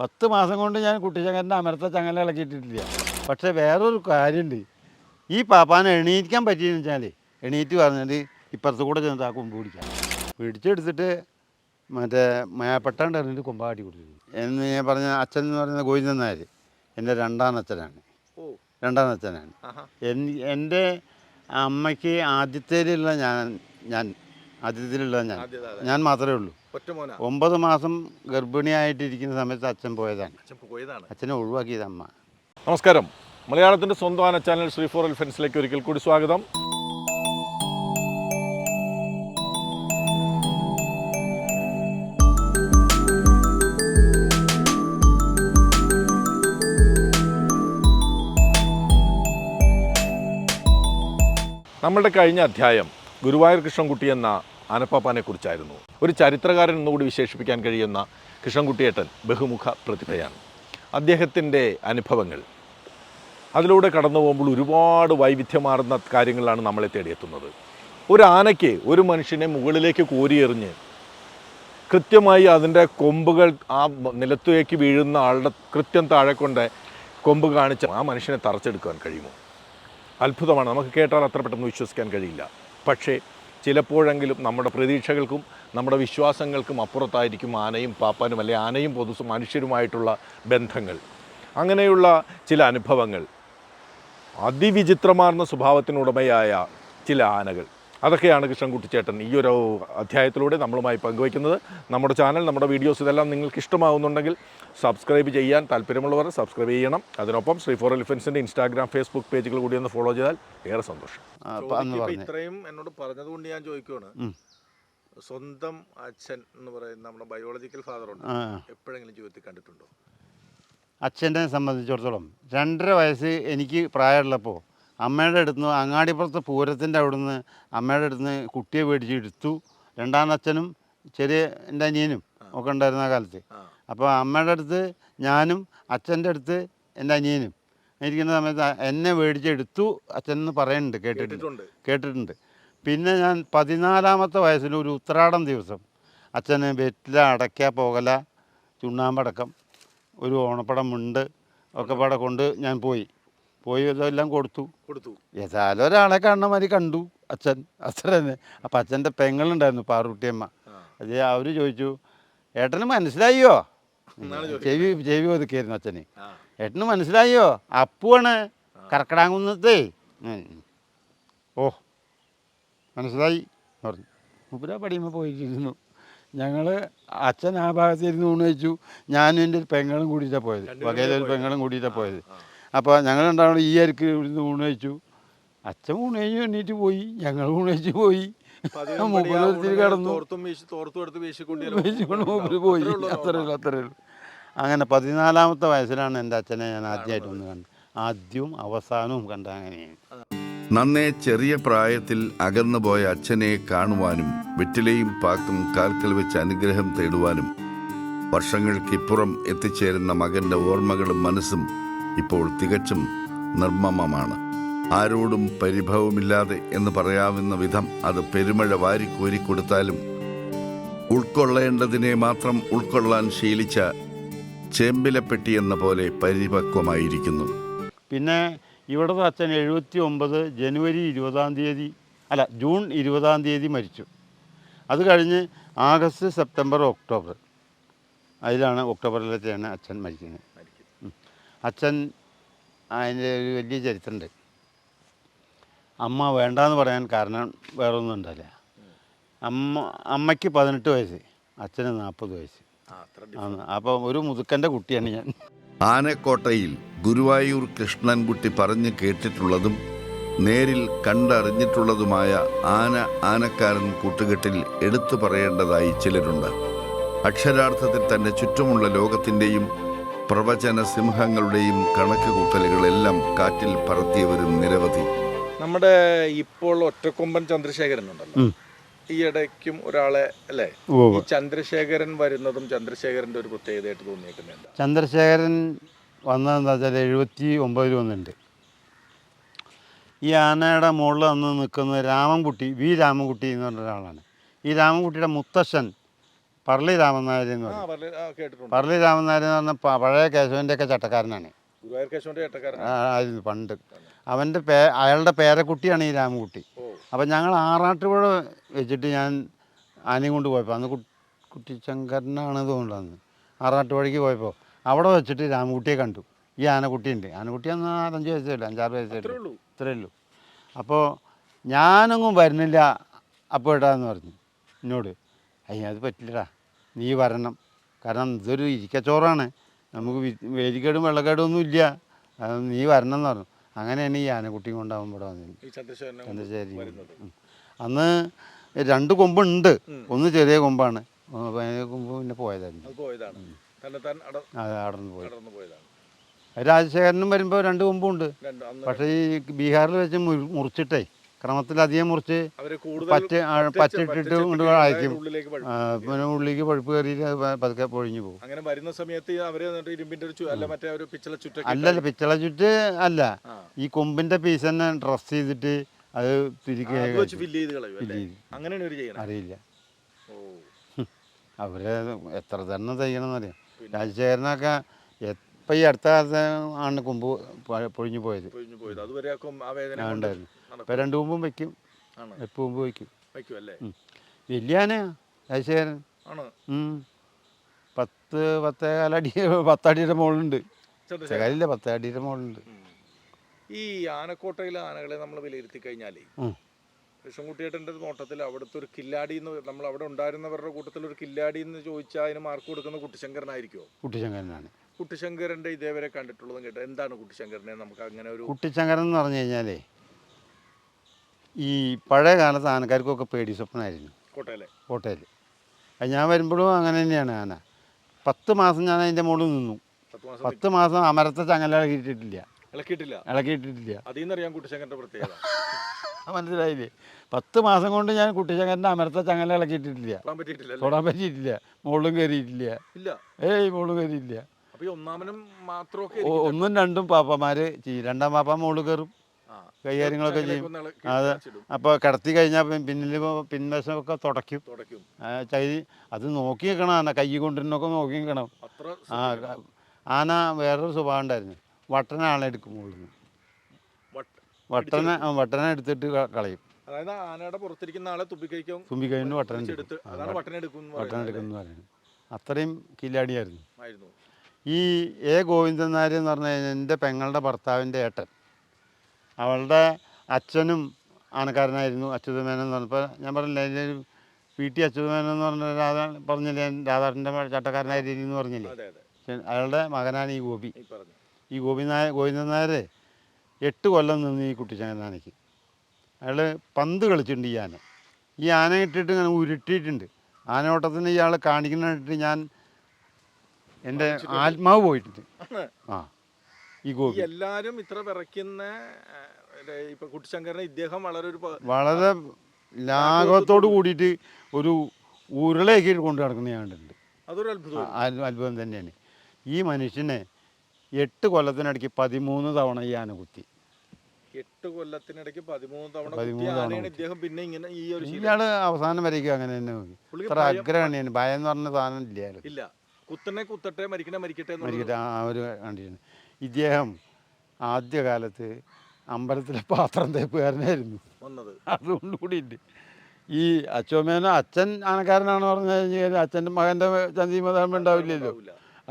പത്ത് മാസം കൊണ്ട് ഞാൻ കുട്ടിച്ചങ്ങന്റെ അമരത്തെ ചങ്ങല ഇളക്കിയിട്ടിട്ടില്ല. പക്ഷേ വേറൊരു കാര്യമുണ്ട് ഈ പാപ്പാനെ എണീക്കാൻ പറ്റിയെന്ന് വെച്ചാൽ എണീറ്റ് പറഞ്ഞിട്ട് ഇപ്പുറത്ത് കൂടെ ചെന്നിട്ട് ആ കൊമ്പ് പിടിക്കാം. പിടിച്ചെടുത്തിട്ട് മറ്റേ മേപ്പെട്ടാണ്ട് എറിഞ്ഞിട്ട് കൊമ്പാട്ടി കൊടുത്തു. എന്ന് ഞാൻ പറഞ്ഞ അച്ഛൻ എന്ന് പറയുന്ന ഗോവിന്ദൻ നായർ എന്റെ രണ്ടാം അച്ഛനാണ്. ഓ. രണ്ടാം അച്ഛനാണ്. എൻ- എന്റെ അമ്മയ്ക്ക് ആദ്യത്തേലുള്ള ഞാൻ ഞാൻ ആദ്യത്തിലുള്ള ഞാൻ. ഞാൻ മാത്രമേ ഉള്ളൂ. ഒമ്പത് മാസം ഗർഭിണിയായിട്ടിരിക്കുന്ന സമയത്ത് അച്ഛൻ പോയതാണ്. അച്ഛൻ പോയതാണ്. അച്ഛനെ ഒഴിവാക്കിയത് അമ്മ. നമസ്കാരം. മലയാളത്തിന്റെ സ്വന്തം ആന ചാനൽ ശ്രീ ഫോർ എൽഫൻസിലേക്ക് ഒരിക്കൽ കൂടി സ്വാഗതം. നമ്മളുടെ കഴിഞ്ഞ അധ്യായം ഗുരുവായൂർ കൃഷ്ണൻകുട്ടി എന്ന അനപ്പാപ്പാനെ കുറിച്ചായിരുന്നു. ഒരു ചരിത്രകാരൻ എന്നുകൂടി വിശേഷിപ്പിക്കാൻ കഴിയുന്ന കൃഷ്ണൻകുട്ടിയേട്ടൻ ബഹുമുഖ പ്രതിഭയാണ്. അദ്ദേഹത്തിന്റെ അനുഭവങ്ങൾ. അതിലൂടെ കടന്നു പോകുമ്പോൾ ഒരുപാട് വൈവിധ്യമാർന്ന കാര്യങ്ങളാണ് നമ്മളെ തേടിയെത്തുന്നത്. ഒരു ആനയ്ക്ക് ഒരു മനുഷ്യനെ മുകളിലേക്ക് കോരിയെറിഞ്ഞ് കൃത്യമായി അതിന്റെ കൊമ്പുകൾ ആ നിലത്തേക്ക് വീഴുന്ന ആളുടെ കൃത്യം താഴെ കൊണ്ട് കൊമ്പ് കാണിച്ച് ആ മനുഷ്യനെ തറച്ചെടുക്കാൻ കഴിയുമോ? അത്ഭുതമാണ്. നമുക്ക് കേട്ടാൽ അത്ര പെട്ടെന്ന് വിശ്വസിക്കാൻ കഴിയില്ല. പക്ഷേ ചിലപ്പോഴെങ്കിലും നമ്മുടെ പ്രതീക്ഷകൾക്കും നമ്മുടെ വിശ്വാസങ്ങൾക്കും അപ്പുറത്തായിരിക്കും ആനയും പാപ്പാനും അല്ലെ ആനയും പൊതു മനുഷ്യരുമായിട്ടുള്ള ബന്ധങ്ങൾ. അങ്ങനെയുള്ള ചില അനുഭവങ്ങൾ. അതിവിചിത്രമാർന്ന സ്വഭാവത്തിനുടമയായ ചില ആനകൾ. അതൊക്കെയാണ് കൃഷ്ണൻകുട്ടി ചേട്ടൻ ഈ ഒരു അധ്യായത്തിലൂടെ നമ്മളുമായി പങ്കുവയ്ക്കുന്നത്. നമ്മുടെ ചാനൽ നമ്മുടെ വീഡിയോസ് ഇതെല്ലാം നിങ്ങൾക്ക് ഇഷ്ടമാവുന്നുണ്ടെങ്കിൽ സബ്സ്ക്രൈബ് ചെയ്യാൻ താല്പര്യമുള്ളവർ സബ്സ്ക്രൈബ് ചെയ്യണം. അതിനൊപ്പം ശ്രീ ഫോർ എലിഫൻസിന്റെ ഇൻസ്റ്റാഗ്രാം ഫേസ്ബുക്ക് പേജുകൾ കൂടി ഒന്ന് ഫോളോ ചെയ്താൽ ഏറെ സന്തോഷം. ഇത്രയും എന്നോട് പറഞ്ഞതുകൊണ്ട് ഞാൻ ചോദിക്കുവാണ്. സ്വന്തം അച്ഛൻ എന്ന് പറയുന്ന നമ്മുടെ ബയോളജിക്കൽ ഫാദർ ഉണ്ട്. ആ. എപ്പോഴെങ്കിലും ജീവിതത്തിൽ കണ്ടിട്ടുണ്ടോ? അച്ഛനെ സംബന്ധിച്ചിടത്തോളം രണ്ടര വയസ്സ് എനിക്ക് പ്രായമുള്ളപ്പോൾ അമ്മയുടെ അടുത്ത് അങ്ങാടിപ്പുറത്ത് പൂരത്തിന്റെ അവിടുന്ന് അമ്മയുടെ അടുത്ത് നിന്ന് കുട്ടിയെ മേടിച്ച് എടുത്തു രണ്ടാം അച്ഛനും ചെറിയ എന്റെ അനിയനും ഒക്കെ ഉണ്ടായിരുന്ന കാലത്ത്. അപ്പോൾ അമ്മയുടെ അടുത്ത് ഞാനും അച്ഛന്റെ അടുത്ത് എന്റെ അനിയനും ഇരിക്കുന്ന സമയത്ത് എന്നെ മേടിച്ചെടുത്തു അച്ഛൻ എന്ന് പറയുന്നുണ്ട് കേട്ടിട്ടുണ്ട്. കേട്ടിട്ടുണ്ട്. പിന്നെ ഞാൻ പതിനാലാമത്തെ വയസ്സിൽ ഒരു ഉത്രാടം ദിവസം അച്ഛന് വെറ്റില അടയ്ക്ക പോകല ചുണ്ണാമ്പടക്കം ഒരു ഓണപ്പടം മുണ്ട് ഒക്കെ പാടെ കൊണ്ട് ഞാൻ പോയി. പോയി ഇതെല്ലാം കൊടുത്തു. കൊടുത്തു. ഏതായാലും ഒരാളെ കാണുന്ന മാതിരി കണ്ടു അച്ഛൻ. അച്ഛൻ തന്നെ. അപ്പം അച്ഛന്റെ പെങ്ങളുണ്ടായിരുന്നു പാറുട്ടിയമ്മ അത് അവർ ചോദിച്ചു ഏട്ടന് മനസ്സിലായോ എന്നാണ് ചെവി ചെവി ഒതുക്കിയായിരുന്നു അച്ഛന്. ഏട്ടന് മനസ്സിലായോ അപ്പുവാണ് കറക്കടാങ്കുന്നത്തേ ഉം. ഓ മനസ്സിലായി എന്ന് പറഞ്ഞു. മുപ്പര പടിയുമ്പോൾ പോയിട്ടിരുന്നു ഞങ്ങൾ അച്ഛൻ ആ ഭാഗത്തിരുന്ന് ഊണ് വെച്ചു ഞാനും എന്റെ ഒരു പെങ്ങളും കൂടിയിട്ടാണ് പോയത്. വകയിലൊരു പെങ്ങളും കൂടിയിട്ടാണ് പോയത്. അപ്പോൾ ഞങ്ങൾ രണ്ടാളും ഈ അരിക്ക് ഇവിടുന്ന് ഊണ് കഴിച്ചു. അച്ഛൻ ഊണ് കഴിഞ്ഞ് എണ്ണീറ്റ് പോയി. ഞങ്ങൾ ഊണ് കഴിച്ച് പോയി. ഊണ് കിടന്നു. മൂപ്പര് പോയി. അത്രേ ഉള്ളൂ അത്രേ ഉള്ളൂ അങ്ങനെ പതിനാലാമത്തെ വയസ്സിലാണ് എന്റെ അച്ഛനെ ഞാൻ ആദ്യമായിട്ട് ഒന്ന് കണ്ടത്. ആദ്യവും അവസാനവും കണ്ട അങ്ങനെയാണ്. നന്നേ ചെറിയ പ്രായത്തിൽ അകന്നു പോയ അച്ഛനെ കാണുവാനും വെറ്റിലയും പാക്കും കാൽക്കൽ വെച്ച് അനുഗ്രഹം തേടുവാനും വർഷങ്ങൾക്കിപ്പുറം എത്തിച്ചേരുന്ന മകന്റെ ഓർമ്മകളും മനസ്സും ഇപ്പോൾ തികച്ചും നിർമ്മമമാണ്. ആരോടും പരിഭവമില്ലാതെ എന്ന് പറയാവുന്ന വിധം അത് പെരുമഴ വാരിക്കോരിക്കൊടുത്താലും ഉൾക്കൊള്ളേണ്ടതിനെ മാത്രം ഉൾക്കൊള്ളാൻ ശീലിച്ച ചേമ്പിലപ്പെട്ടി എന്ന പോലെ പരിപക്വമായിരിക്കുന്നു. പിന്നെ ഇവിടുത്തെ അച്ഛൻ എഴുപത്തി ഒമ്പത് ജനുവരി ഇരുപതാം തീയതി അല്ല ജൂൺ ഇരുപതാം തീയതി മരിച്ചു. അത് കഴിഞ്ഞ് ആഗസ്റ്റ് സെപ്റ്റംബർ ഒക്ടോബർ. അതിലാണ് ഒക്ടോബറിലത്തെയാണ് അച്ഛൻ മരിക്കുന്നത്. അച്ഛൻ അതിന്റെ ഒരു വലിയ ചരിത്രമുണ്ട്. അമ്മ വേണ്ടാന്ന് പറയാൻ കാരണം വേറെ ഒന്നും ഉണ്ടല്ല അമ്മ അമ്മയ്ക്ക് പതിനെട്ട് വയസ്സ് അച്ഛന് നാൽപ്പത് വയസ്സ്. അപ്പോൾ ഒരു മുതുക്കന്റെ കുട്ടിയാണ് ഞാൻ. ആനക്കോട്ടയിൽ ഗുരുവായൂർ കൃഷ്ണൻകുട്ടി പറഞ്ഞു കേട്ടിട്ടുള്ളതും നേരിൽ കണ്ടറിഞ്ഞിട്ടുള്ളതുമായ ആന ആനക്കാരൻ കൂട്ടുകെട്ടിൽ എടുത്തു പറയേണ്ടതായി ചിലരുണ്ട്. അക്ഷരാർത്ഥത്തിൽ തന്നെ ചുറ്റുമുള്ള ലോകത്തിന്റെയും പ്രവചന സിംഹങ്ങളുടെയും കണക്ക് കൂട്ടലുകളെല്ലാം കാറ്റിൽ പറത്തിയവരും നിരവധി. നമ്മുടെ ഇപ്പോൾ ഒറ്റക്കൊമ്പൻ ചന്ദ്രശേഖരൻ ഉണ്ടല്ലോ. ഈ ഇടയ്ക്കും ഒരാളെ അല്ലേ? ഈ ചന്ദ്രശേഖരൻ വരുന്നതും ചന്ദ്രശേഖരന്റെ ഒരു പ്രത്യേകതയായിട്ട് തോന്നിയേക്കുന്നുണ്ട് ചന്ദ്രശേഖരൻ വന്നതെന്താ വെച്ചാൽ എഴുപത്തി ഒമ്പതിൽ വന്നിട്ടുണ്ട്. ഈ ആനയുടെ മുകളിൽ വന്ന് നിൽക്കുന്നത് രാമൻകുട്ടി വി രാമൻകുട്ടി എന്ന് പറഞ്ഞ ഒരാളാണ്. ഈ രാമൻകുട്ടിയുടെ മുത്തശ്ശൻ പറളി രാമനായർ എന്ന് പറയും. പറളി ആ കേട്ടിട്ടുണ്ട്. പറളി രാമനായർ എന്ന് പറഞ്ഞ പ- പഴയ കേശവന്റെ ഒക്കെ ചട്ടക്കാരനാണ്. ഗുരുവായൂർ കേശവന്റെ ഏട്ടക്കാരൻ ആ, ആയിരുന്നു പണ്ട്. അവന്റെ പേ അയാളുടെ പേരക്കുട്ടിയാണ് ഈ രാമകുട്ടി ഓ. അപ്പം ഞങ്ങൾ ആറാട്ടുപുഴ വെച്ചിട്ട് ഞാൻ ആനയും കൊണ്ട് പോയപ്പോൾ അന്ന് കു- കുട്ടിശങ്കരനാണ് തോന്നുന്നത് ആറാട്ടുപുഴയ്ക്ക് പോയപ്പോൾ അവിടെ വെച്ചിട്ട് രാമകുട്ടിയെ കണ്ടു. ഈ ആനക്കുട്ടിയുണ്ട്. ആനക്കുട്ടി അന്ന് ആറഞ്ച് വയസ്സേ ഉള്ളൂ അഞ്ചാറ് വയസ്സേ അത്രേ ഉള്ളൂ. ഉള്ളൂ ഇത്രയേ ഉള്ളൂ. അപ്പോൾ ഞാനൊന്നും വരുന്നില്ല അപ്പോൾ ഇടാന്ന് പറഞ്ഞു. എന്നോട് അയ്യ അത് പറ്റില്ലടാ. നീ വരണം. കാരണം ഇതൊരു ഇരിക്കച്ചോറാണ്. നമുക്ക് വേലിക്കേടും വെള്ളക്കേടും ഒന്നും ഇല്ല. നീ വരണം എന്ന് പറഞ്ഞു. അങ്ങനെയാണ് ഈ ആനക്കുട്ടിയും കൊണ്ടാവും ഇവിടെ വന്നത്. അന്ന് രണ്ട് കൊമ്പുണ്ട്. ഒന്ന് ചെറിയ കൊമ്പാണ്. കൊമ്പ് പിന്നെ പോയതായിരുന്നു. അത് അടർന്നു പോയി. രാജശേഖരനും വരുമ്പോൾ രണ്ട് കൊമ്പുണ്ട്. പക്ഷേ ഈ ബീഹാറിൽ വെച്ച് മുറി- മുറിച്ചിട്ടേ ക്രമത്തിലധികം മുറിച്ച് പച്ച പച്ച കൊണ്ട് അയക്കും. പിന്നെ ഉള്ളിലേക്ക് പഴുപ്പ് കയറിയിട്ട് പതുക്കെ പൊഴിഞ്ഞു പോകും. അങ്ങനെ വരുന്ന സമയത്ത് അവർ ഇരുമ്പിന്റെ അല്ല മറ്റേ ഒരു പിച്ചള അല്ലല്ല പിച്ചള ചുറ്റ് അല്ല. ഈ കൊമ്പിന്റെ പീസ് തന്നെ ഡ്രസ് ചെയ്തിട്ട് അത് തിരികെ. അങ്ങനെയാണ് അറിയില്ല. അവരെ എത്ര തന്നെ തയ്യണമെന്നറിയാം രാജശേഖരനൊക്കെ എപ്പം ഈ അടുത്ത കാലത്ത് ആണ് കൊമ്പ് പൊഴിഞ്ഞു പോയത്? പൊഴിഞ്ഞു പോയത്. അതുവരെ ആ വേദന ഉണ്ടായിരുന്നു. നടക്കും. മുമ്പും രണ്ട് എപ്പ് കൊമ്പ് വയ്ക്കും. വയ്ക്കും. വലിയ ആനയാ രാജശേഖരൻ. പത്ത് പത്തേകാലടി പത്തടിയുടെ മുകളിലുണ്ട് ശകാരില്ല പത്തടിയുടെ മുകളിലുണ്ട്. ഈ ആനക്കോട്ടയിലെ ആനകളെ നമ്മൾ വിലയിരുത്തി കഴിഞ്ഞാലേ. കൃഷ്ണൻകുട്ടിയേട്ടന്റെ നോട്ടത്തിൽ അവിടുത്തെ ഒരു കില്ലാടി എന്ന് നമ്മൾ അവിടെ ഉണ്ടായിരുന്നവരുടെ കൂട്ടത്തിൽ ഒരു കില്ലാടി എന്ന് ചോദിച്ചാൽ അതിന് മാർക്ക് കൊടുക്കുന്ന കുട്ടിശങ്കരനായിരിക്കുമോ കുട്ടിശങ്കരനാണ്. കുട്ടിശങ്കരന്റെ ഇതേവരെ കണ്ടിട്ടുള്ളതും കേട്ടോ. എന്താണ് കുട്ടിശങ്കരനെ? നമുക്ക് അങ്ങനെ ഒരു കുട്ടിശങ്കരൻ എന്ന് പറഞ്ഞു കഴിഞ്ഞാലേ ഈ പഴയ കാലത്ത് ആനക്കാർക്കൊക്കെ പേടി സ്വപ്നമായിരുന്നു. കോട്ടയിലെ കോട്ടയിൽ അത് ഞാൻ വരുമ്പോഴും അങ്ങനെ തന്നെയാണ് ആന. പത്ത് മാസം ഞാൻ അതിന്റെ മുകളിൽ നിന്നു. പത്ത് മാസം അമരത്തെ ചങ്ങല ഇളക്കിയിട്ടില്ല? ഇളക്കിയിട്ടില്ല കുട്ടിശങ്കരന്റെ പ്രത്യേകത. മനസ്സിലായില്ലേ? പത്ത് മാസം കൊണ്ട് ഞാൻ കുട്ടിശങ്കരന്റെ അമരത്തെ ചങ്ങല ഇളക്കിയിട്ടില്ല തൊടാൻ പറ്റിയിട്ടില്ല മുകളിലും കയറിയിട്ടില്ല. ഏയ് മുകളിലും കയറിയില്ല ഒന്നാമനും മാത്രമൊക്കെ ഒന്നും രണ്ടും പാപ്പമാര് രണ്ടാം പാപ്പ മുകളിൽ കയറും. കൈകാര്യങ്ങളൊക്കെ ചെയ്യും. അത്. അപ്പോൾ കിടത്തി കഴിഞ്ഞാൽ പിന്നിൽ പിൻവശമൊക്കെ തുടയ്ക്കും. തുടയ്ക്കും. ആ, അത് നോക്കി നിൽക്കണം ആന കൈ കൊണ്ടിരുന്നൊക്കെ നോക്കി നിൽക്കണം ആ ആന വേറൊരു സ്വഭാവം ഉണ്ടായിരുന്നു. വട്ടനാളെ എടുക്കും മുകളിൽ വട്ട- വട്ടന വട്ടന എടുത്തിട്ട് കളയും. അതായത് ആനയുടെ പുറത്തിരിക്കുന്ന ആളെ തുമ്പിക്കൈക്കും തുമ്പിക്കഴിഞ്ഞ് വട്ടന വട്ടന എടുക്കും അത്രയും കില്ലാടിയായിരുന്നു ഈ എ ഗോവിന്ദൻ നായർ എന്ന് പറഞ്ഞു കഴിഞ്ഞാൽ എന്റെ പെങ്ങളുടെ ഭർത്താവിന്റെ ഏട്ടൻ. അവളുടെ അച്ഛനും ആനക്കാരനായിരുന്നു അച്യുതമേനൻ എന്ന് പറഞ്ഞപ്പോൾ ഞാൻ പറഞ്ഞില്ലേ പി ടി അച്യുതമേനൻ എന്ന് പറഞ്ഞ രാധാ പറഞ്ഞില്ലേ രാധാറിന്റെ ചട്ടക്കാരനായിരുന്നു എന്ന് പറഞ്ഞില്ലേ? അയാളുടെ മകനാണ് ഈ ഗോപി. ഈ ഗോപി നായ ഗോവിന്ദൻ നായർ എട്ട് കൊല്ലം നിന്ന് ഈ കുട്ടിച്ചങ്ങനാനയ്ക്ക് അയാൾ പന്ത് കളിച്ചിട്ടുണ്ട് ഈ ആന. ഈ ആന ഇട്ടിട്ട് ഇങ്ങനെ ഉരുട്ടിയിട്ടുണ്ട്. ആനയോട്ടത്തിന് ഇയാൾ കാണിക്കുന്നിട്ട് ഞാൻ എന്റെ ആത്മാവ് പോയിട്ടുണ്ട്. ആ. ഈ ഗോപി. എല്ലാരും ഇത്ര വിറയ്ക്കുന്ന ഇപ്പൊ കുട്ടിശങ്കരനെ ഇദ്ദേഹം വളരെ ഒരു വളരെ ലാഘവത്തോട് കൂടിയിട്ട് ഒരു ഉരുളയൊക്കെ കൊണ്ട് നടക്കുന്ന ഞാൻ കണ്ടിട്ടുണ്ട്. അതൊരു അത്ഭുതം. അത്ഭുതം തന്നെയാണ്. ഈ മനുഷ്യനെ എട്ട് കൊല്ലത്തിനിടയ്ക്ക് പതിമൂന്ന് തവണ ഈ ആന കുത്തി. എട്ട് കൊല്ലത്തിനിടയ്ക്ക് പതിമൂന്ന് തവണ ഇദ്ദേഹം പിന്നെ ഇങ്ങനെ ഈ ഒരു ഇയാൾ അവസാനം വരയ്ക്കും അങ്ങനെ തന്നെ നോക്കി. ഇത്ര ആഗ്രഹമാണ്. ഭയം എന്ന് പറഞ്ഞ സാധനം ഇല്ല കുത്തണേ ഇല്ല. കുത്തനെ കുത്തട്ടെ മരിക്കണേ മരിക്കട്ടെ മരിക്കട്ടെ. ആ ഒരു കണ്ടിരുന്നു ഇദ്ദേഹം ആദ്യകാലത്ത് അമ്പലത്തിലെ പാത്രം തേപ്പുകാരനായിരുന്നു. വന്നത്. അതുകൊണ്ട് കൂടിയിട്ട് ഈ അച്ചോമേന അച്ഛൻ ആനക്കാരനാണെന്ന് പറഞ്ഞു കഴിഞ്ഞാൽ അച്ഛന്റെ മകന്റെ ചന്തിമതാകുമ്പോൾ ഉണ്ടാവില്ലല്ലോ.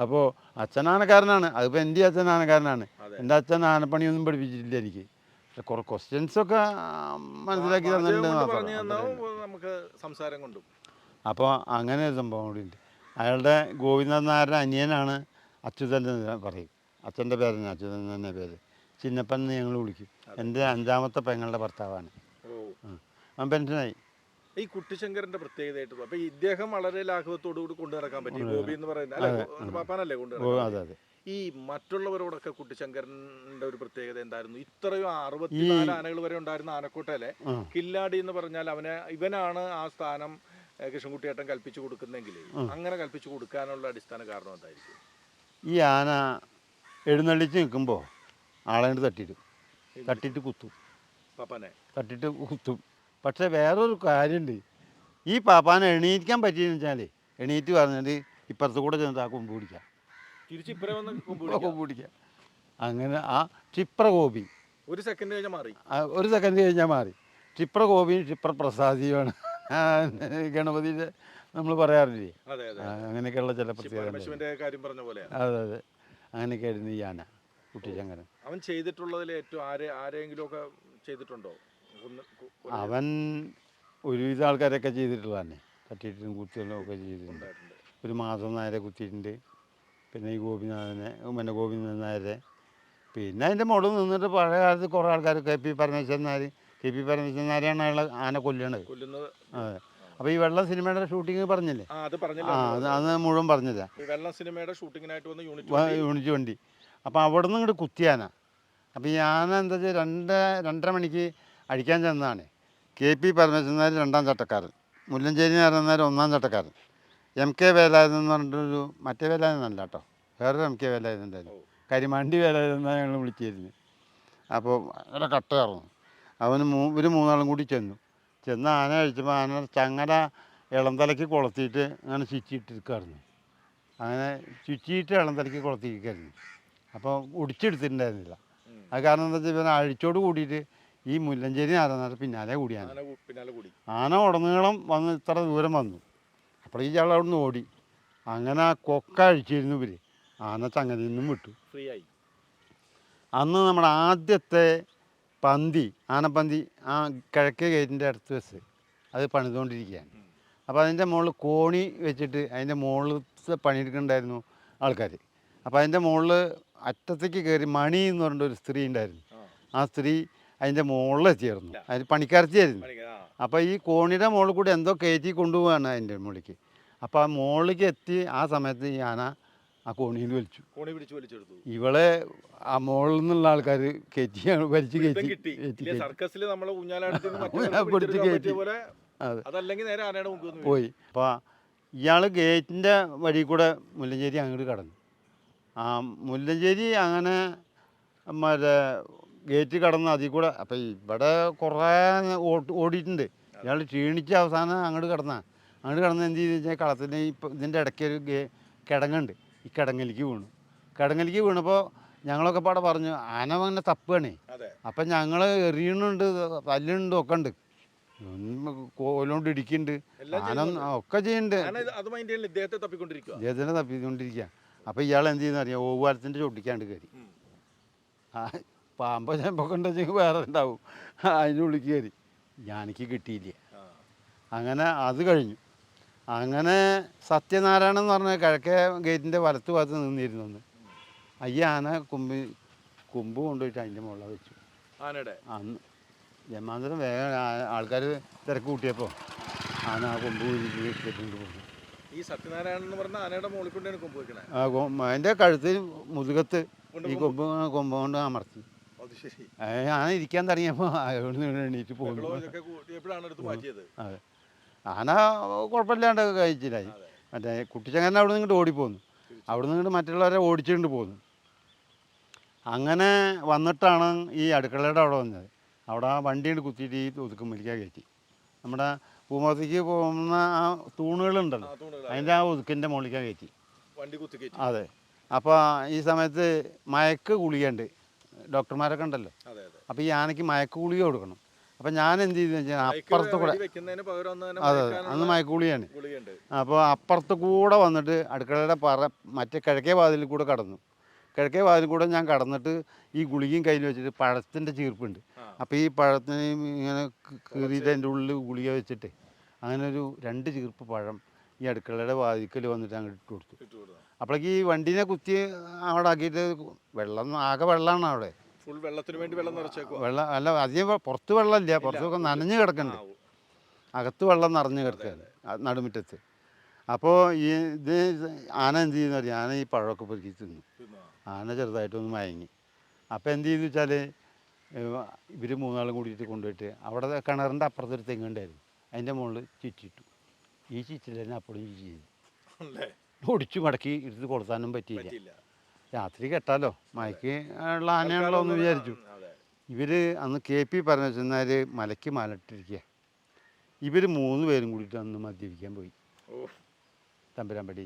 അപ്പോൾ അച്ഛൻ ആനക്കാരനാണ്. അതിപ്പോൾ എന്റെ അച്ഛൻ ആനക്കാരനാണ്. എന്റെ അച്ഛൻ ആനപ്പണിയൊന്നും പഠിപ്പിച്ചിട്ടില്ല എനിക്ക്. കുറേ ക്വസ്റ്റ്യൻസൊക്കെ മനസ്സിലാക്കി തന്നിട്ടുണ്ട് അപ്പോൾ അങ്ങനെ ഒരു സംഭവം കൂടി ഉണ്ട് അയാളുടെ ഗോവിന്ദൻ നായരുടെ അനിയനാണ് അച്യുതൻ എന്ന് പറയും. അച്ഛന്റെ പേരാണ് അച്ഛൻ തന്നെ പേര്. ചിന്നപ്പൻ എന്ന് ഞങ്ങൾ വിളിക്കും. എന്റെ അഞ്ചാമത്തെ പെങ്ങളുടെ ഭർത്താവാണ്. അവൻ പെൻഷനായി. ഈ കുട്ടിശങ്കരന്റെ പ്രത്യേകതയായിട്ട് അപ്പൊ ഇദ്ദേഹം വളരെ ലാഘവത്തോടു കൂടി കൊണ്ടു നടക്കാൻ പറ്റി. ഗോപി എന്ന് പറയുന്നത് അല്ലെ? പാപ്പാനല്ലേ കൊണ്ടു ഈ മറ്റുള്ളവരോടൊക്കെ കുട്ടിശങ്കരന്റെ ഒരു പ്രത്യേകത എന്തായിരുന്നു? ഇത്രയും അറുപത്തിനാല് ആനകൾ വരെ ഉണ്ടായിരുന്ന ആനക്കോട്ടയിലെ. കില്ലാടി എന്ന് പറഞ്ഞാൽ അവനെ ഇവനാണ് ആ സ്ഥാനം കൃഷ്ണൻകുട്ടിയേട്ടൻ കൽപ്പിച്ചു കൊടുക്കുന്നെങ്കിൽ അങ്ങനെ കൽപ്പിച്ചു കൊടുക്കാനുള്ള അടിസ്ഥാന കാരണം എന്തായിരിക്കും? ഈ ആന എഴുന്നള്ളിച്ച് നിൽക്കുമ്പോൾ ആളെ കൊണ്ട് തട്ടിയിടും. തട്ടിയിട്ട് കുത്തും. പാപ്പാനെ? തട്ടിയിട്ട് കുത്തും. പക്ഷേ വേറൊരു കാര്യമുണ്ട് ഈ പാപ്പാനെ എണീക്കാൻ പറ്റിയെന്ന് വെച്ചാൽ എണീറ്റ് പറഞ്ഞാൽ ഇപ്പുറത്ത് കൂടെ ചെന്നിട്ട് ആ കൊമ്പ് പിടിക്കാം. തിരിച്ച് ഇപ്പറേ വന്ന് കൊമ്പ് പിടിക്കാം. അങ്ങനെ ആ ക്ഷിപ്ര ഗോപി ഒരു സെക്കൻഡ് കഴിഞ്ഞാൽ മാറി. ഒരു സെക്കൻഡ് കഴിഞ്ഞാൽ മാറി. ക്ഷിപ്ര ഗോപിയും ക്ഷിപ്ര പ്രസാദിയുമാണ് ഗണപതിയുടെ നമ്മൾ പറയാറില്ലേ? അങ്ങനെയൊക്കെയുള്ള ചില പ്രത്യേകത അതെ അതെ. അതെ അങ്ങനെയൊക്കെയായിരുന്നു ഈ ആന കുട്ടിച്ചങ്കരൻ അവൻ ചെയ്തിട്ടുള്ളതിൽ ഏറ്റവും ആരെ ആരെങ്കിലും ഒക്കെ ചെയ്തിട്ടുണ്ടോ അവൻ ഒരുവിധ ആൾക്കാരൊക്കെ ചെയ്തിട്ടുള്ളതാണ് തട്ടിയിട്ടും കുത്തിയിട്ടും ഒക്കെ ചെയ്തിട്ടുണ്ട്. ഒരു മാസം നായരെ കുത്തിയിട്ടുണ്ട്. പിന്നെ ഈ ഗോപിനാഥനെ പിന്നെ ഗോപിനാഥൻ നായരെ. പിന്നെ അതിന്റെ മുകളിൽ നിന്നിട്ട് പഴയ കാലത്ത് കുറേ ആൾക്കാർ K P Parameswaran Nair K P Parameswaran നായരാണ് അയാളെ ആന കൊല്ലണത് കൊല്ലുന്നത്. അതെ. അപ്പോൾ ഈ വെള്ളം സിനിമയുടെ ഷൂട്ടിംഗ് പറഞ്ഞില്ലേ? ആ അത് ആ അത് അത് മുഴുവൻ പറഞ്ഞില്ല. ഈ വെള്ളം സിനിമയുടെ ഷൂട്ടിങ്ങിനായിട്ട് വന്ന യൂണിറ്റ് യൂണിറ്റ് വണ്ടി. അപ്പോൾ അവിടെ നിന്ന് ഇങ്ങോട്ട് കുത്തിയാന. അപ്പോൾ ഞാൻ എന്താ വെച്ചാൽ രണ്ട് രണ്ടര മണിക്ക് അടിക്കാൻ ചെന്നതാണ്. കെ പി പരമേശ്വരൻ രണ്ടാം ചട്ടക്കാരൻ. മുല്ലഞ്ചേരി നാരായണനാർ ഒന്നാം ചട്ടക്കാരൻ. എം കെ വേലായുധൻ എന്ന് പറഞ്ഞിട്ടൊരു മറ്റേ വേലായുധനല്ല കേട്ടോ. വേറൊരു എം കെ വേലായുധൻ ഉണ്ടായിരുന്നു. കരിമാണ്ടി വേലായുധനാണ് ഞങ്ങൾ വിളിച്ചിരുന്നത്. അപ്പോൾ വളരെ കട്ടയായിരുന്നു അവന് മൂ ഇവർ മൂന്നാളും കൂടി ചെന്നു. ചെന്ന് ആന കഴിച്ചപ്പോൾ ആന ചങ്ങല ഇളംതലയ്ക്ക് കൊളത്തിയിട്ട് അങ്ങനെ ചുറ്റിയിട്ടിരിക്കുമായിരുന്നു അങ്ങനെ ചുറ്റിയിട്ട് ഇളംതലയ്ക്ക് കൊളത്തിയിരിക്കായിരുന്നു അപ്പോൾ ഒടിച്ചെടുത്തിട്ടുണ്ടായിരുന്നില്ല. അത് കാരണം എന്താ വെച്ചാൽ ഇവൻ അഴിച്ചോട് കൂടിയിട്ട് ഈ മുല്ലഞ്ചേരി നാരായണ പിന്നാലെ കൂടിയാണ്. ആന ഉടനീളം വന്ന് ഇത്ര ദൂരം വന്നു. അപ്പോൾ ഈ ചാൾ അവിടെ നിന്ന് ഓടി. അങ്ങനെ ആ കൊക്ക അഴിച്ചിരുന്നു ഇവർ ആന ചങ്ങലയിൽ നിന്നും വിട്ടു. ഫ്രീ ആയി അന്ന് നമ്മുടെ ആദ്യത്തെ പന്തി ആനപ്പന്തി ആ കിഴക്കേ ഗേറ്റിന്റെ അടുത്ത് വെച്ച് അത് പണിതുകൊണ്ടിരിക്കുകയാണ്. അപ്പോൾ അതിന്റെ മുകളിൽ കോണി വെച്ചിട്ട് അതിന്റെ മുകളിലത്തെ പണിയെടുക്കുന്നുണ്ടായിരുന്നു ആൾക്കാർ. അപ്പോൾ അതിന്റെ മുകളിൽ അറ്റത്തേക്ക് കയറി മണി എന്ന് പറഞ്ഞിട്ട് ഒരു സ്ത്രീ ഉണ്ടായിരുന്നു. ആ. സ്ത്രീ അതിന്റെ മുകളിൽ ചേർന്നു. അതിന് പണിക്കാരത്തിയായിരുന്നു പണിക്ക- അപ്പോൾ ഈ കോണിയുടെ മുകളിൽ കൂടി എന്തോ കയറ്റി കൊണ്ടുപോവാണ് അതിന്റെ മുകളിലേക്ക്. അപ്പോൾ ആ മുകളിലേക്ക് എത്തി ആ സമയത്ത് ഈ ആന ആ കോണിയിൽ വലിച്ചു. കോണി പിടിച്ച് വലിച്ചെടുത്തു. ഇവളെ ആ മുകളിൽ നിന്നുള്ള ആൾക്കാർ കയറ്റിയാണ് വലിച്ച് കയറ്റി കിട്ടി. കയറ്റി ഇല്ലേ, കയറ്റി. സർക്കസിൽ നമ്മളെ ഊഞ്ഞാലാടത്തിൽ നിന്ന് ഊഞ്ഞാൽ മറ്റവർക്ക് പിടിച്ചെടുക്കാൻ കയറ്റി. പറ്റിയ പോലെ അതെ. അതല്ലെങ്കിൽ നേരെ ആനയുടെ മുമ്പിൽ വന്ന് വീഴും. പോയി. അപ്പോൾ ഇയാൾ ഗേറ്റിന്റെ വഴി കൂടെ മുല്ലഞ്ചേരി അങ്ങോട്ട് കടന്നു. ആ മുല്ലഞ്ചേരി അങ്ങനെ മറ്റേ ഗേറ്റ് കടന്ന് അതിൽ കൂടെ അപ്പം ഇവിടെ കുറേ ഓട്ട് ഓടിയിട്ടുണ്ട്. ഇയാൾ ക്ഷീണിച്ച് അവസാനം അങ്ങോട്ട് കടന്നാ. അങ്ങോട്ട് കടന്ന് എന്ത് ചെയ്തു വെച്ചാൽ കളത്തിന്റെ ഇപ്പം ഇതിന്റെ ഇടയ്ക്ക് ഒരു ഗേ കിടങ്ങുണ്ട്. ഈ കിടങ്ങലിക്ക് വീണു. കിടങ്ങലിക്ക് വീണപ്പോൾ ഞങ്ങളൊക്കെ പാടെ പറഞ്ഞു ആന അങ്ങനെ തപ്പുകയാണേ അപ്പം ഞങ്ങൾ എറിയണുണ്ട് തല്ലുണ്ട് ഒക്കെ ഉണ്ട്. കോലോണ്ട് ഇടിക്കുന്നുണ്ട് ആന ഒക്കെ ചെയ്യുന്നുണ്ട്. ഇദ്ദേഹത്തെ തപ്പിക്കൊണ്ടിരിക്കുക അപ്പം ഇയാൾ എന്ത് ചെയ്യുന്ന അറിയാം? ഓവാരത്തിന്റെ ചൊട്ടിക്കാണ്ട് കയറി പാമ്പ ചെമ്പൊക്കെ ഉണ്ടെങ്കിൽ വേറെ ഉണ്ടാവും. അതിന്റെ ഉള്ളിൽ കയറി ഞാനിക്ക് കിട്ടിയില്ല. അങ്ങനെ അത് കഴിഞ്ഞു. അങ്ങനെ സത്യനാരായണൻ എന്ന് പറഞ്ഞ കിഴക്കേ ഗേറ്റിന്റെ വലത്തു ഭാഗത്ത് നിന്നിരുന്നു അയ്യ ആന കുമ്പി കുമ്പ് കൊണ്ടുപോയിട്ട് അതിന്റെ മുകളിൽ വെച്ചു. ആനയുടെ? അന്ന് ജന്മാന്തരം വേഗം ആൾക്കാർ തിരക്ക് കൂട്ടിയപ്പോൾ ആന ആ കൊമ്പ് കൊണ്ട് പോകുന്നു ഈ സത്യനാരായണൻ എന്ന് പറഞ്ഞ ആനയുടെ മുകളിൽ കൊണ്ടാണ് കൊമ്പ് വെക്കണേ? ആ അതിന്റെ കഴുത്തിൽ മുതുകത്ത് ഈ കൊമ്പ് കൊമ്പ് കൊണ്ട് അമർത്തി. ആന ഇരിക്കാൻ തുടങ്ങിയപ്പോൾ എണീറ്റ് എടുത്ത് അതെ. ആന കുഴപ്പമില്ലാണ്ട് കഴിച്ചില്ലായി മറ്റേ കുട്ടിച്ചങ്ങനെ അവിടെ നിന്ന് ഇങ്ങോട്ട് ഓടിപ്പോന്നു. അവിടെ നിന്ന് ഇങ്ങോട്ട് മറ്റുള്ളവരെ ഓടിച്ചുകൊണ്ട് പോന്നു. അങ്ങനെ വന്നിട്ടാണ് ഈ അടുക്കളയുടെ അവിടെ വന്നത്. അവിടെ ആ വണ്ടിയുണ്ട് കുത്തിയിട്ട് ഈ ഒതുക്കും വലിക്കാൻ കയറ്റി. നമ്മുടെ പൂമത്തേക്ക് പോകുന്ന ആ തൂണുകളുണ്ടല്ലോ അതിന്റെ ആ ഒതുക്കിന്റെ മുകളിലേക്കാൻ കയറ്റി. വണ്ടി കുത്തി കയറ്റി. അതെ. അപ്പോൾ ഈ സമയത്ത് മയക്ക് ഗുളികയുണ്ട്. ഡോക്ടർമാരൊക്കെ ഉണ്ടല്ലോ. അപ്പോൾ ഈ ആനയ്ക്ക് മയക്ക് ഗുളിക കൊടുക്കണം. അപ്പം ഞാൻ എന്ത് ചെയ്തു വെച്ചാൽ അപ്പുറത്ത് കൂടെ അതെ അതെ അന്ന് മയക്കൂളിയാണ്. അപ്പോൾ അപ്പുറത്ത് കൂടെ വന്നിട്ട് അടുക്കളയുടെ പറ മറ്റേ കിഴക്കേ വാതിലിൽ കൂടെ കടന്നു. കിഴക്കേ വാതിൽ കൂടെ ഞാൻ കടന്നിട്ട് ഈ ഗുളികയും കയ്യിൽ വെച്ചിട്ട് പഴത്തിന്റെ ചീർപ്പുണ്ട്. അപ്പോൾ ഈ പഴത്തിനെയും ഇങ്ങനെ കീറിയിട്ട് അതിന്റെ ഉള്ളിൽ ഗുളിക വെച്ചിട്ട് അങ്ങനെ ഒരു രണ്ട് ചീർപ്പ് പഴം ഈ അടുക്കളയുടെ വാതിക്കൽ വന്നിട്ട് അങ്ങോട്ട് ഇട്ട് കൊടുത്തു. അപ്പോഴേക്ക് ഈ വണ്ടീനെ കുത്തി അവിടെ ആക്കിയിട്ട് വെള്ളം ആകെ വെള്ളമാണ് അവിടെ. ഫുൾ വെള്ളത്തിന് വേണ്ടി വെള്ളം അല്ല അധികം പുറത്ത് വെള്ളമില്ല. പുറത്തൊക്കെ നനഞ്ഞു കിടക്കണ്ട്. അകത്ത് വെള്ളം നിറഞ്ഞു കിടക്കുകയാണ് നടുമുറ്റത്ത്. അപ്പോൾ ഈ ഇത് ആന എന്ത് ചെയ്യുന്ന അറിയാം? ആന ഈ പഴമൊക്കെ പെറുക്കി തിന്നു. ആന ചെറുതായിട്ടൊന്ന് മയങ്ങി. അപ്പോൾ എന്ത് ചെയ്തു വെച്ചാൽ ഇവർ മൂന്നാളും കൂടിയിട്ട് കൊണ്ടുപോയിട്ട് അവിടെ കിണറിന്റെ അപ്പുറത്തൊരു തെങ്ങുണ്ടായിരുന്നു അതിന്റെ മുകളിൽ ചുറ്റിട്ടു. ഈ ചുറ്റിൽ തന്നെ അപ്പോഴും ചെയ്തു. ഒടിച്ചു മടക്കി എടുത്ത് കൊടുത്താനും പറ്റിയില്ല. രാത്രി കെട്ടാലോ? മലയ്ക്ക് ഉള്ള ആനയാണല്ലോ എന്ന് വിചാരിച്ചു. ഇവർ അന്ന് കെ പി പറഞ്ഞു വെച്ചാൽ മലയ്ക്ക് മലട്ടിരിക്കുക ഇവർ മൂന്ന് പേരും കൂടിയിട്ട് അന്ന് മദ്യപിക്കാൻ പോയി. തമ്പുരാമ്പടി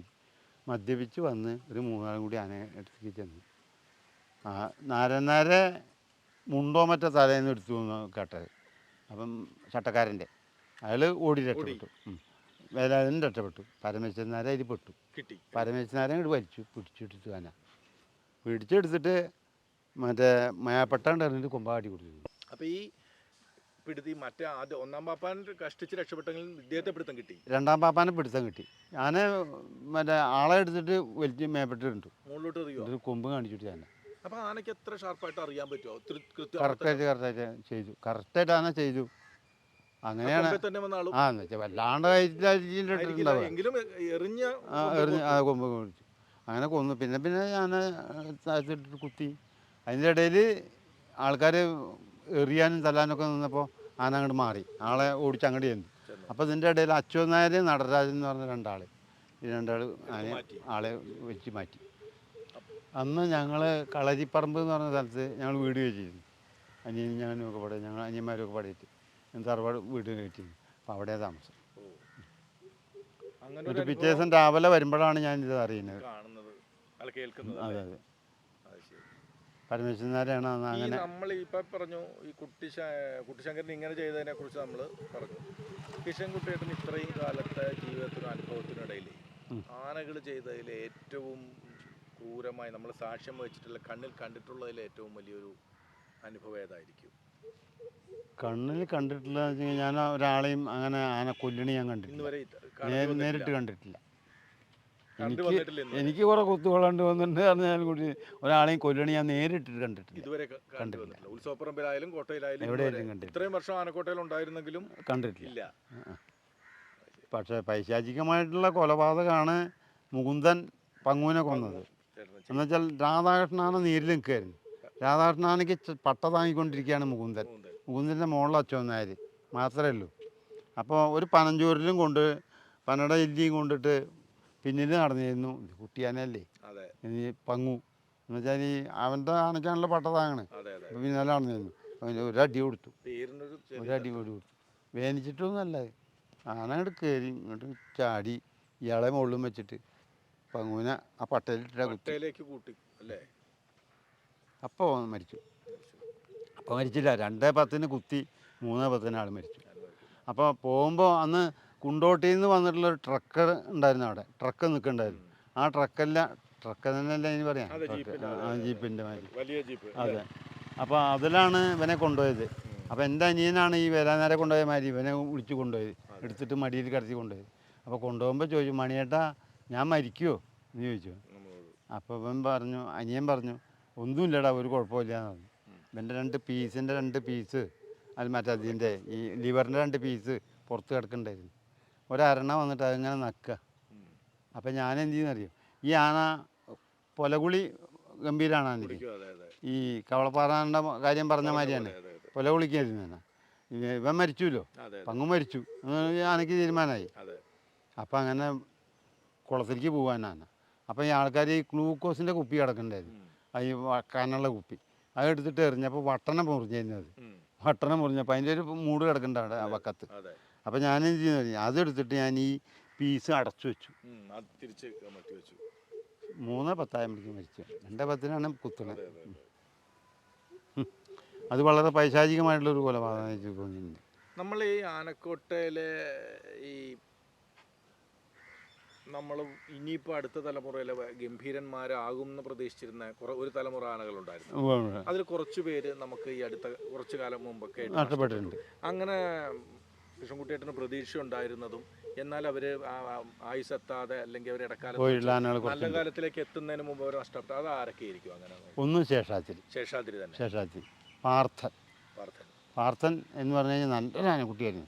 മദ്യപിച്ച് വന്ന് ഒരു മൂന്നാളും കൂടി ആന എടുത്തേക്ക് ചെന്നു. ആ നാരനാരെ മുണ്ടോ മറ്റോ തലേന്ന് എടുത്തു എന്ന് കേട്ടത്. അപ്പം ചട്ടക്കാരന്റെ. അയാൾ ഓടി രക്ഷപ്പെട്ടു. വേലാതിന് രക്ഷപ്പെട്ടു. പരമേശ്വരനാരെ അതിൽ പെട്ടു. കിട്ടി. പരമേശ്വരനാരെ ഇങ്ങോട്ട് വലിച്ചു. പിടിച്ചെടുത്തു ആന. പിടിച്ചെടുത്തിട്ട് മറ്റേ മയാപ്പെട്ടാണ്ട് അറിഞ്ഞിട്ട് കൊമ്പാടി കൊടുത്തു അപ്പൊ ഈ പിടുത്തി മറ്റേ ആദ്യം ഒന്നാം പാപ്പാൻ കഷ്ടിച്ച് രക്ഷപ്പെട്ടെങ്കിലും ഇദ്ദേഹത്തെ പിടുത്തം കിട്ടി? രണ്ടാം പാപ്പാനെ പിടുത്തം കിട്ടി. ഞാൻ മറ്റേ ആളെ എടുത്തിട്ട് വലിച്ച് മേപ്പെട്ടിട്ടുണ്ട്. മുകളിലോട്ട് എറിയോ കൊമ്പ് കാണിച്ചിട്ട് ഞാൻ അപ്പൊ ആനയ്ക്ക് എത്ര ഷാർപ്പായിട്ട് അറിയാൻ പറ്റുമോ കറക്റ്റായിട്ട് കറക്റ്റായിട്ട് ചെയ്തു. കറക്റ്റായിട്ട് ആന ചെയ്തു. അങ്ങനെയാണ് ആ വല്ലാണ്ട് എറിഞ്ഞ കൊമ്പ് മേടിച്ചു അങ്ങനെ കൊന്നു. പിന്നെ പിന്നെ ഞാൻ താഴ്ത്തിട്ട് കുത്തി. അതിന്റെ ഇടയിൽ ആൾക്കാർ എറിയാനും തല്ലാനൊക്കെ നിന്നപ്പോൾ ആന അങ്ങോട്ട് മാറി. ആളെ ഓടിച്ച് അങ്ങോട്ട് ചെന്നു. അപ്പോൾ ഇതിന്റെ ഇടയിൽ അച്യുതനായർ നടരാജൻ എന്ന് പറഞ്ഞ രണ്ടാൾ ഈ രണ്ടാൾ ആനെ ആളെ വെച്ച് മാറ്റി. അന്ന് ഞങ്ങൾ കളരിപ്പറമ്പ് എന്ന് പറഞ്ഞ സ്ഥലത്ത് ഞങ്ങൾ വീട് വെച്ചിരുന്നു അനിയനും ഞാനും ഒക്കെ പടയും ഞങ്ങൾ അനിയന്മാരൊക്കെ പടയിട്ട് ഞാൻ തറവാട് വീട് കയറ്റിയിരുന്നു അപ്പോൾ അവിടെ താമസം. ഒരു പിറ്റേ ദിവസം രാവിലെ വരുമ്പോഴാണ് ഞാൻ ഇത് അറിയുന്നത് അല്ല കേൾക്കുന്നത് അതെ അതെ. അത് ശരി. പരമേശ്വരനാരാണ് അന്ന് ഈ അങ്ങനെ നമ്മൾ ഇപ്പൊ പറഞ്ഞു ഈ കുട്ടി കുട്ടിശങ്കരൻ ഇങ്ങനെ ചെയ്തതിനെ കുറിച്ച് നമ്മൾ പറഞ്ഞു. കിഷൻകുട്ടിയേട്ടൻ ഇത്രയും കാലത്തെ ജീവിതത്തിനും അനുഭവത്തിനിടയിൽ ആനകൾ ചെയ്തതിൽ ഏറ്റവും ക്രൂരമായി നമ്മൾ സാക്ഷ്യം വഹിച്ചിട്ടുള്ള കണ്ണിൽ കണ്ടിട്ടുള്ളതിൽ ഏറ്റവും വലിയൊരു അനുഭവം ഏതായിരിക്കും? കണ്ണിൽ കണ്ടിട്ടില്ല ഞാൻ ഒരാളെയും അങ്ങനെ ആന കൊല്ലണി ഞാൻ ഇന്ന് കണ്ടിട്ടില്ല വരെ ഇത് കണ്ടു നേരിട്ട് കണ്ടിട്ടില്ല. കണ്ടു എനിക്ക്. എനിക്ക് കുറെ കുത്തുകൊള്ളണ്ട് വന്നിട്ടുണ്ട് കാരണം ഞാൻ കൂടി ഒരാളെയും കൊല്ലണി ഞാൻ നേരിട്ട് കണ്ടിട്ടില്ല. ഇതുവരെ കണ്ടിട്ടില്ല. ഉത്സവപ്പറമ്പിലായാലും കോട്ടയിലായാലും എവിടെയായാലും. ഇത്രയും വർഷം ആനക്കോട്ടയിൽ ഉണ്ടായിരുന്നെങ്കിലും കണ്ടിട്ടില്ല. പക്ഷേ പൈശാചികമായിട്ടുള്ള കൊലപാതകമാണ് മുകുന്ദൻ പങ്ങുവിനെ കൊന്നത്. എന്നുവെച്ചാൽ രാധാകൃഷ്ണനാണ് നീരിൽ നിൽക്കുകയായിരുന്നു. രാധാകൃഷ്ണനാണെങ്കിൽ ച- പട്ട താങ്ങിക്കൊണ്ടിരിക്കുകയാണ് മുകുന്ദൻ. മുകുന്ദൻ. മുകുന്ദന്റെ മുകളിൽ അച്ചോന്നാര് മാത്രമേ ഉള്ളൂ. അപ്പോൾ ഒരു പനഞ്ചോരിലും കൊണ്ട് പനട ഇല്ലിയും കൊണ്ടിട്ട് പിന്നിൽ നടന്നിരുന്നു. കുട്ടിയാനല്ലേ. ഇനി പങ്ങു. എന്നുവെച്ചാൽ ഈ അവന്റെ ആനയ്ക്കാണല്ലോ പട്ട താങ്ങണ് അതെ അതെ. അപ്പോൾ പിന്നാലെ നടന്നിരുന്നു. അവന് ഒരടി കൊടുത്തു. ഒരടി കൂടി കൊടുത്തു. വേനിച്ചിട്ടൊന്നുമല്ല ആന അങ്ങോട്ട് കയറി ഇങ്ങോട്ട് ചാടി ഇയാളെ മുകളിലും വെച്ചിട്ട് പങ്ങുവിനെ ആ പട്ടയിലിട്ടാ കുത്തി. അല്ലേ? അപ്പോൾ മരിച്ചു. അപ്പോൾ മരിച്ചില്ല. രണ്ടേ പത്തിന് കുത്തി മൂന്നേ പത്തിന് ആൾ മരിച്ചു. അപ്പോൾ പോകുമ്പോൾ അന്ന് കുണ്ടോട്ടിയിൽ നിന്ന് വന്നിട്ടുള്ള ഒരു ട്രക്ക് ഉണ്ടായിരുന്നു അവിടെ. ട്രക്ക് നിൽക്കുന്നുണ്ടായിരുന്നു. ആ ട്രക്കല്ല ട്രക്ക് തന്നെയല്ല ഇനി പറയാം. ജീപ്പിന്റെ മാതിരി. അതെ. അപ്പോൾ അതിലാണ് ഇവനെ കൊണ്ടുപോയത്. അപ്പോൾ എന്റെ അനിയനാണ് ഈ വരാനേരെ കൊണ്ടുപോയ മാതിരി ഇവനെ വിളിച്ച് കൊണ്ടുപോയത്. എടുത്തിട്ട് മടിയിൽ കിടത്തി കൊണ്ടുപോയത്. അപ്പോൾ കൊണ്ടുപോകുമ്പോൾ ചോദിച്ചു മണിയേട്ടാ ഞാൻ മരിക്കുമോ എന്ന് ചോദിച്ചു. അപ്പോൾ ഇവൻ പറഞ്ഞു അനിയൻ പറഞ്ഞു ഒന്നുമില്ലടാ ഒരു കുഴപ്പമില്ല എന്ന് പറഞ്ഞു ഇവന്റെ രണ്ട് പീസിന്റെ രണ്ട് പീസ് അത് മറ്റേ അതിന്റെ ഈ ലിവറിന്റെ രണ്ട് പീസ് പുറത്ത് കിടക്കണ്ടായിരുന്നു ഒരരണ വന്നിട്ട് അതിങ്ങനെ നക്കുക അപ്പം ഞാൻ എന്ത് ചെയ്യുന്നറിയോ ഈ ആന പൊലകുളി ഗംഭീരാണ് എനിക്ക് കുടിക്കും അതെ അതെ. ഈ കവളപ്പാറാന്റെ കാര്യം പറഞ്ഞ മാതിരിയാണ്. പൊല കുളിക്കായിരുന്നു ഇവൻ മരിച്ചുല്ലോ പങ്ങും മരിച്ചു. എന്ന് ആനയ്ക്ക് തീരുമാനമായി അപ്പം അങ്ങനെ കുളത്തിലേക്ക് പോകാനാണ് അപ്പം ഈ ആൾക്കാർ ഈ ഗ്ലൂക്കോസിന്റെ കുപ്പി കിടക്കണ്ടായിരുന്നു. അത് ഈ വക്കാനുള്ള കുപ്പി. അത് എടുത്തിട്ട് എറിഞ്ഞപ്പോൾ വട്ടണം മുറിഞ്ഞായിരുന്നു അത്. ഉം. വട്ടണം മുറിഞ്ഞപ്പോൾ അതിന്റെ ഒരു മൂട് കിടക്കണ്ട അവിടെ ആ വക്കത്ത്. അതെ അപ്പം ഞാൻ എന്ത് ചെയ്യുന്നത് അതെടുത്തിട്ട് ഞാൻ ഈ പീസ് അടച്ചു വെച്ചു. തിരിച്ച് കമത്തി വെച്ചു. മൂന്ന് പത്തായമ്പോഴേക്കും മരിച്ചു. രണ്ടേ പത്തിനാണ് കുത്തുന്നത് അതെ വളരെ പൈശാചികമായിട്ടുള്ളൊരു കൊലപാതകം എനിക്ക് തോന്നിയിട്ടുണ്ട്. നമ്മൾ ഈ ആനക്കോട്ടയിലെ ഈ നമ്മൾ ഇനിയിപ്പോൾ അടുത്ത തലമുറയിലെ ഗംഭീരന്മാരാകും എന്ന് പ്രതീക്ഷിച്ചിരുന്ന ഒരു തലമുറ ആനകളുണ്ടായിരുന്നു. അതിൽ കുറച്ച് പേര് നമുക്ക് ഈ അടുത്ത കുറച്ച് കാലം മുമ്പൊക്കെ നഷ്ടപ്പെട്ടിട്ടുണ്ട്. അങ്ങനെ കൃഷ്ണൻകുട്ടിയേട്ടന് പ്രതീക്ഷ ഉണ്ടായിരുന്നതും എന്നാൽ അവർ ആയുസെത്താതെ അല്ലെങ്കിൽ അവർ ഇടക്കാലം നല്ല കാലത്തിലേക്ക് എത്തുന്നതിന് മുമ്പ് അവർ നഷ്ടപ്പെട്ടു. അത് ആരൊക്കെ ആയിരിക്കും അങ്ങനെ? ഒന്നും ശേഷാചരി ശേഷാദ്രി തന്നെ. ശേഷാചരി പാർത്ഥൻ. പാർത്ഥൻ. പാർത്ഥൻ എന്ന് പറഞ്ഞു കഴിഞ്ഞാൽ നല്ലൊരു ആനക്കുട്ടിയായിരുന്നു.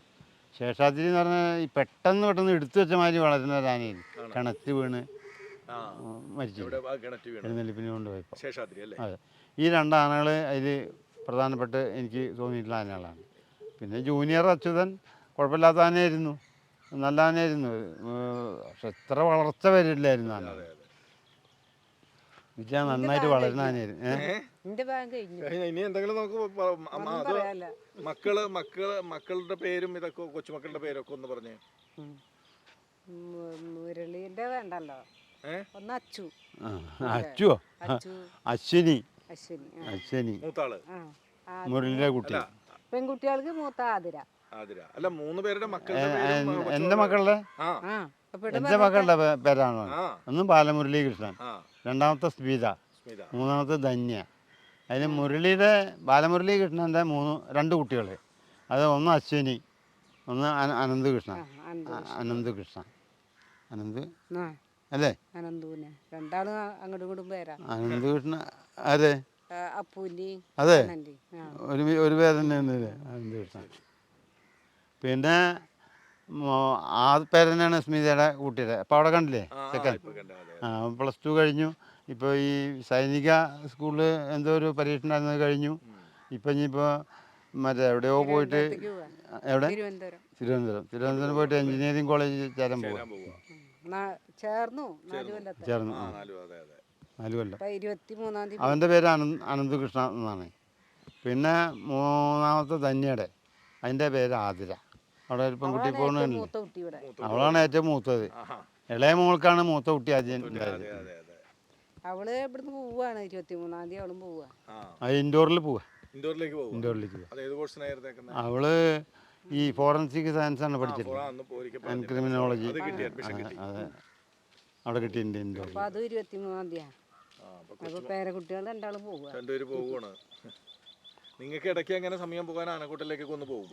ശേഷാദ്രി എന്ന് പറഞ്ഞാൽ ഈ പെട്ടെന്ന് പെട്ടെന്ന് എടുത്തു വെച്ച മാതിരി വളരുന്ന ഒരു ആനയായിരുന്നു? കിണറ്റ് വീണ് മരിച്ചു. എഴുന്നള്ളിപ്പിന് കൊണ്ടുപോയപ്പോൾ. അതെ. ഈ രണ്ട് ആനകൾ അതിൽ പ്രധാനപ്പെട്ട് എനിക്ക് തോന്നിയിട്ടുള്ള ആനകളാണ്. പിന്നെ ജൂനിയർ അച്യുതൻ കുഴപ്പമില്ലാത്ത ആനയായിരുന്നു നല്ല ആനയായിരുന്നു പക്ഷെ എത്ര വളർച്ച വരില്ലായിരുന്നു അതെ വിദ്യ നന്നായിട്ട് വളരുന്ന ആനയായിരുന്നു എന്റെ ഭാഗം കഴിഞ്ഞു. കഴിഞ്ഞ. ഇനി എന്തെങ്കിലും നമുക്ക് പ- അമ്മ ഒന്നും അത് പറയാല്ല മക്കൾ മക്കൾ മക്കളുടെ പേരും ഇതൊക്കെ കൊച്ചുമക്കളുടെ പേരൊക്കെ ഒന്ന് പറഞ്ഞേ. ഉം. മു- മുരളി അതിന്റെ വേണ്ടല്ലോ. ഏ? ഒന്ന് അച്ചു. ആ, അച്ചുവോ? അച്ചു. അശ്വിനി. അശ്വിനി ആ, അശ്വിനി. മൂത്താൾ. ആ ആ, മുരളിയുടെ കുട്ടി. പെൺകുട്ടികൾക്ക് മൂത്ത ആതിര. അല്ല മൂന്ന് പേരുടെ മക്കളുടെ എ- പേരും, ആ, കൊച്ചു എന്റെ മക്കളുടെ? എന്റെ മക്കളുടെ പേരാണ്. ഒന്ന് ബാലമുരളി കൃഷ്ണൻ ആ. രണ്ടാമത്തെ സ്മിത. മൂന്നാമത്തെ ധന്യ. അതിന് മുരളിയുടെ ബാലമുരളീകൃഷ്ണന്റെ മൂന്ന് രണ്ട് കുട്ടികൾ അത് ഒന്ന് അശ്വിനി ഒന്ന് അന- അനന്ത് കൃഷ്ണൻ ആ, അനന്തു കൃഷ്ണൻ അനന്ത്? അല്ലേ? അനന്തുവിനെ. രണ്ടാളും ആ- അങ്ങോട്ടും ഇങ്ങോട്ടും പേരാ. അനന്ത് കൃഷ്ണ അതെ. അതെ ഒരു ഒരു പേര് തന്നെ ഉണ്ടല്ലേ അനന്ത് കൃഷ്ണൻ പിന്നെ ആ പേര് തന്നെയാണ് സ്മിതയുടെ കൂട്ടിയത് അപ്പോൾ അവിടെ കണ്ടില്ലേ? ചെക്കൻ പ്ലസ് ടു കഴിഞ്ഞു. ഇപ്പോൾ ഈ സൈനിക സ്കൂളിൽ എന്തോ ഒരു പരീക്ഷ ഉണ്ടായിരുന്നത് കഴിഞ്ഞു. ഇപ്പം ഇനിയിപ്പോൾ മറ്റേ എവിടെയോ പോയിട്ട് എവിടെ? തിരുവനന്തപുരം. തിരുവനന്തപുരം. തിരുവനന്തപുരം പോയിട്ട് എഞ്ചിനീയറിംഗ് കോളേജിൽ ചേരാൻ പോകും ചേർന്നു. ചേർന്നു. നാലും കൊല്ലം. അവന്റെ പേര് അനന്ത് കൃഷ്ണ എന്നാണ്. പിന്നെ മൂന്നാമത്തെ ധന്യയുടെ. അതിന്റെ പേര് ആതിര. അവിടെ ഒരു പെൺകുട്ടി ഇവിടെ. അവളാണ് ഏറ്റവും മൂത്തത്. ഇളയ മോൾക്കാണ് മൂത്ത കുട്ടി ആദ്യം ഉണ്ടായത്. അവൾ ഇവിടുന്ന് പോവാണ് ഇരുപത്തി മൂന്നാം തീയതി അവളും പോവാ. ആ. ഇൻഡോറിൽ പോവാ. ഇൻഡോറിലേക്ക് പോകും ഇൻഡോറിലേക്ക് അവൾ ഈ ഫോറൻസിക് സയൻസ് ആണ് പഠിച്ചത് ക്രിമിനോളജി അത് അവിടെ കിട്ടിയിട്ടുണ്ട് ഇൻഡോർ അപ്പൊ അതും ഇരുപത്തി മൂന്നാം തീയതി അപ്പൊ പേരക്കുട്ടികൾ രണ്ടാളും പോവുക രണ്ടുപേര് പോവുകയാണ് നിങ്ങൾക്ക് ഇടയ്ക്ക് എങ്ങനെ സമയം പോകാൻ ആനക്കൂട്ടിലേക്കൊക്കെ ഒന്ന് പോകും.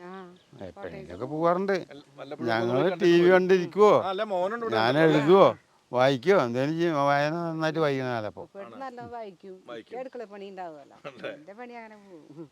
എപ്പോഴെങ്കിലൊക്കെ പോകാറുണ്ട്. ഞങ്ങൾ ഞങ്ങൾ ടി വി കണ്ടിരിക്കുവോ? അല്ല മോനുണ്ട് ഇവിടെ. ഞാൻ എഴുതുവോ? വായിക്കോ എന്തേലും ചെയ്യും. വായന നന്നായിട്ട് വായിക്കുന്ന കാലപ്പോ ഇപ്പൊ നല്ല വായിക്കും. അടുക്കള പണി ഉണ്ടാവുമല്ലോ. എന്റെ പണി അങ്ങനെ പോകും.